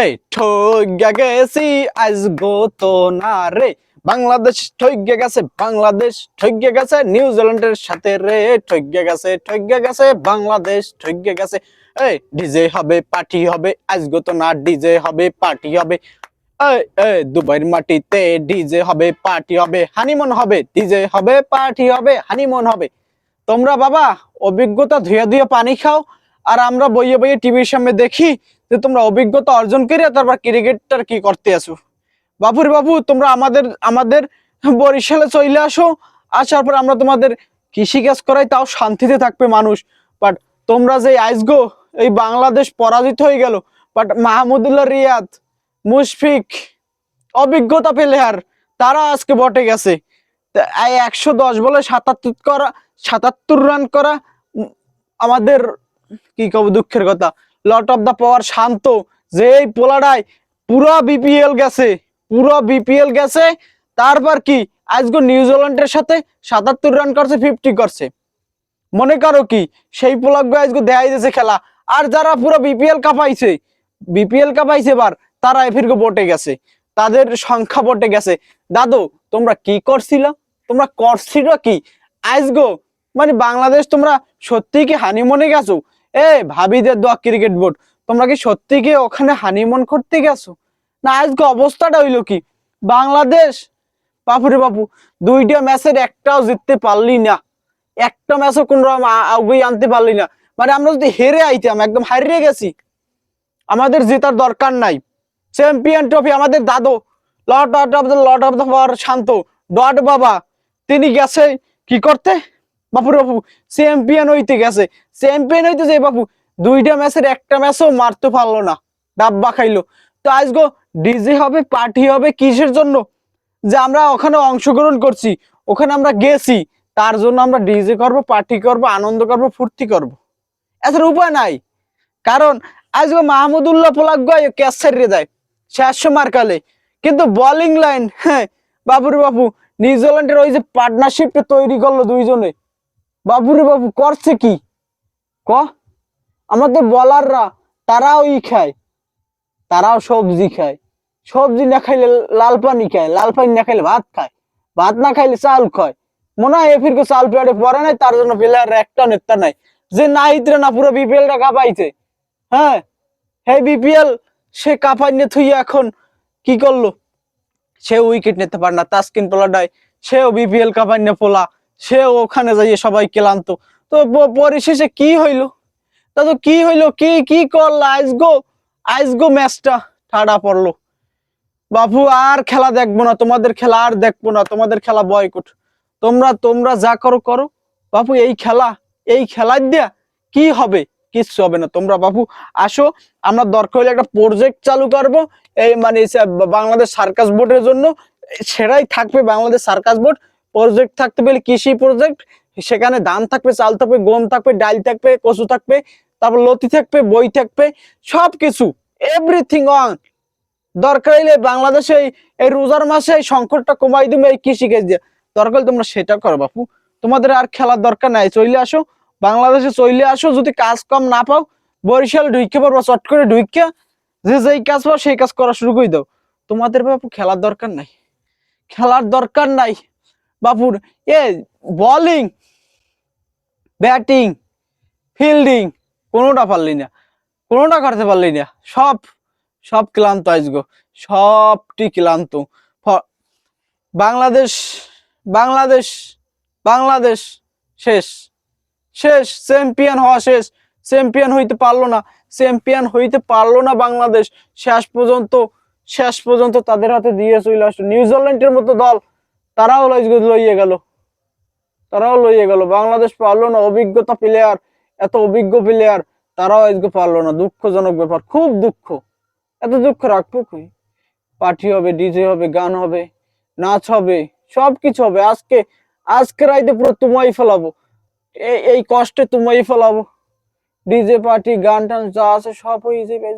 এই গেছি আজগো তো না রে। বাংলাদেশ গেছে বাংলাদেশ গেছে নিউজিল্যান্ডের সাথে রে গেছে গেছে, বাংলাদেশ গেছে। এই, ডিজে হবে, পার্টি হবে আজগো তো না, ডিজে হবে, পার্টি হবে। দুবাইয়ের মাটিতে ডিজে হবে, পার্টি হবে, হানিমন হবে, ডিজে হবে, পার্টি হবে, হানিমুন হবে। তোমরা বাবা, অভিজ্ঞতা ধুয়ে ধুয়ে পানি খাও, আর আমরা বইয়ে বইয়ে টিভির সামনে দেখি যে তোমরা অভিজ্ঞতা অর্জন করে তারপর ক্রিকেটটার কি করতে আসো বাবুর বাবু তোমরা আমাদের আমাদের বরিশালে চলে আসো, আসার পর আমরা তোমাদের কৃষিকাজ করাই, তাও শান্তিতে থাকবে মানুষ। বাট তোমরা যে আইসগো এই বাংলাদেশ পরাজিত হয়ে গেল। বাট মাহমুদুল্লাহ রিয়াদ, মুশফিক, অভিজ্ঞতা প্লেয়ার তারা আজকে বটে গেছে। একশো দশ বলে সাতাত্তর করা, সাতাত্তর রান করা আমাদের, কি কব দুঃখের কথা? লট অফ দা পাওয়ার শান্ত যে এই পোলাডায় পুরো বিপিএল গেছে, পুরো বিপিএল গেছে। তারপর কি? আজকে নিউজিল্যান্ডের সাথে সাতাত্তর রান করছে ফিফটি করছে। মনে করো কি? সেই পোলাগ্য আজকে দেখাই দিয়েছে খেলা। আর যারা পুরো বিপিএল কাপাইছে বিপিএল কাপাইছে এবার, তারা এফিরকে বটে গেছে। তাদের সংখ্যা বটে গেছে। দাদু, তোমরা কি করছিল? তোমরা করছিল কি? আজগো মানে বাংলাদেশ তোমরা সত্যি কি হানিমনে গেছো? এ ভাবিদের দোয়া ক্রিকেট বোর্ড তোমরা কি সত্যি কি ওখানে হানিমন করতে গেছো? না, আজকে অবস্থাটা হইল কি? বাংলাদেশ, বাপুরে বাপু, দুইটা ম্যাচের একটাও জিততে পারলি না। একটা ম্যাচও কোন রকম আগুই আনতে পারলি না। মানে আমরা যদি হেরে আইতাম, একদম হারিয়ে গেছি, আমাদের জেতার দরকার নাই। চ্যাম্পিয়ন ট্রফি আমাদের দাদু lord of the lord of the Shanto dot বাবা, তিনি গেছে কি করতে? বাপুর বাপু চ্যাম্পিয়ন হইতে গেছে। চ্যাম্পিয়ন হইতে যে বাপু, দুইটা ম্যাচের একটা ম্যাচও মারতে পারল না। ডাব্বা খাইলো। তো আজগো ডিজে হবে পার্টি হবে কিসের জন্য? যে আমরা ওখানে অংশগ্রহণ করছি, ওখানে আমরা গেছি, তার জন্য আমরা ডিজে করব পার্টি করব, আনন্দ করব, ফুর্তি করব। এছাড়া উপায় নাই। কারণ আজকে মাহমুদুল্লাহ পোলাগ্য ক্যাচ ছাড়িয়ে দেয় শেষ মার্কালে কিন্তু বোলিং লাইন হ্যাঁ বাবুরে বাবু নিউজিল্যান্ডের ওই যে পার্টনারশিপটা তৈরি করল দুইজনে বাবুরে বাবু, করছে কি? ক? আমাদের বলাররা, তারাও ই খায়। তারাও সবজি খায়। সবজি না খাইলে লাল পানি খায়, লাল পানি না খাইলে ভাত খায়। ভাত না খাইলে চাল খায়। মনে হয় এফিরকে চাল পেয়ারে পরে নাই, তার জন্য প্লেয়ার একটা নেতা নাই। যে না ইতরে না, পুরো বিপিএলটা কাঁপাইছে। হ্যাঁ? হে বিপিএল, সে কাঁপাই নিয়ে থুই এখন কি করল? সে উইকেট নিতে পারে না, তাসকিন পোলাডায়, সেও বিপিএল কাঁপাই নিয়ে পোলা। সেও ওখানে যাইয়ে সবাই ক্লান্ত। তো পরিশেষে কি হইল? তা তো কি হইল? কি কি করল? আইসগো আইসগো ম্যাচটা, ঠাডা পড়ল। বাপু, আর খেলা দেখব না, তোমাদের খেলা আর দেখব না, তোমাদের খেলা বয়কট। তোমরা তোমরা যা করো করো। বাপু, এই খেলা, এই খেলার দিয়া কি হবে? কিচ্ছু হবে না। তোমরা বাপু, আসো, আমরা দরকার হলে একটা প্রজেক্ট চালু করব। এই মানে বাংলাদেশ সার্কাস বোর্ডের জন্য। সেটাই থাকবে বাংলাদেশ সার্কাস বোর্ড প্রজেক্ট থাকতে পেলে কৃষি প্রজেক্ট সেখানে ধান থাকবে, চাল থাকবে, গম থাকবে, ডাল থাকবে, কচু থাকবে, তারপর লতি থাকবে, বই থাকবে, সবকিছু এভরিথিং অন দরকার হইলে বাংলাদেশে এই- রোজার মাসে এই সংকটটা কমাই দিবে এই কৃষিকাজ দিয়ে। দরকার হলে তোমরা সেটা করো বাপু। তোমাদের আর খেলার দরকার নাই চলে আসো। বাংলাদেশে চলে আসো, যদি কাজ কম না পাও, বরিশাল ঢুইকে পারব চট করে ঢুইকে, যে যেই কাজ পাও, সেই কাজ করা শুরু করে দাও। তোমাদের বাপু খেলার দরকার নাই। খেলার দরকার নাই। বাপুর, এ বলিং ব্যাটিং ফিল্ডিং কোনোটা পারলি না। কোনোটা করতে পারলি না। সব সব ক্লান্ত আজগো সবটি ক্লান্ত। বাংলাদেশ বাংলাদেশ বাংলাদেশ, শেষ। শেষ চ্যাম্পিয়ন হওয়া শেষ। চ্যাম্পিয়ন হইতে পারল না। চ্যাম্পিয়ন হইতে পারল না বাংলাদেশ। শেষ পর্যন্ত শেষ পর্যন্ত তাদের হাতে দিয়ে চলে আসলো। নিউজিল্যান্ডের মতো দল। তারাও লইয়ে গেল তারাও লইয়ে গেল। বাংলাদেশ পারল না, অভিজ্ঞতা প্লেয়ার এত অভিজ্ঞ প্লেয়ার তারাও আজকে পারল না। দুঃখজনক ব্যাপার, খুব দুঃখ। এত দুঃখ রাখব কই? পার্টি হবে, ডিজে হবে, গান হবে, নাচ হবে সব কিছু হবে। আজকে আজকে রাইতে পুরো তোমায় ফেলাবো। এই কষ্টে তোমায় ফেলাবো। ডিজে পার্টি, গান টান যা আছে সব হয়ে যাবে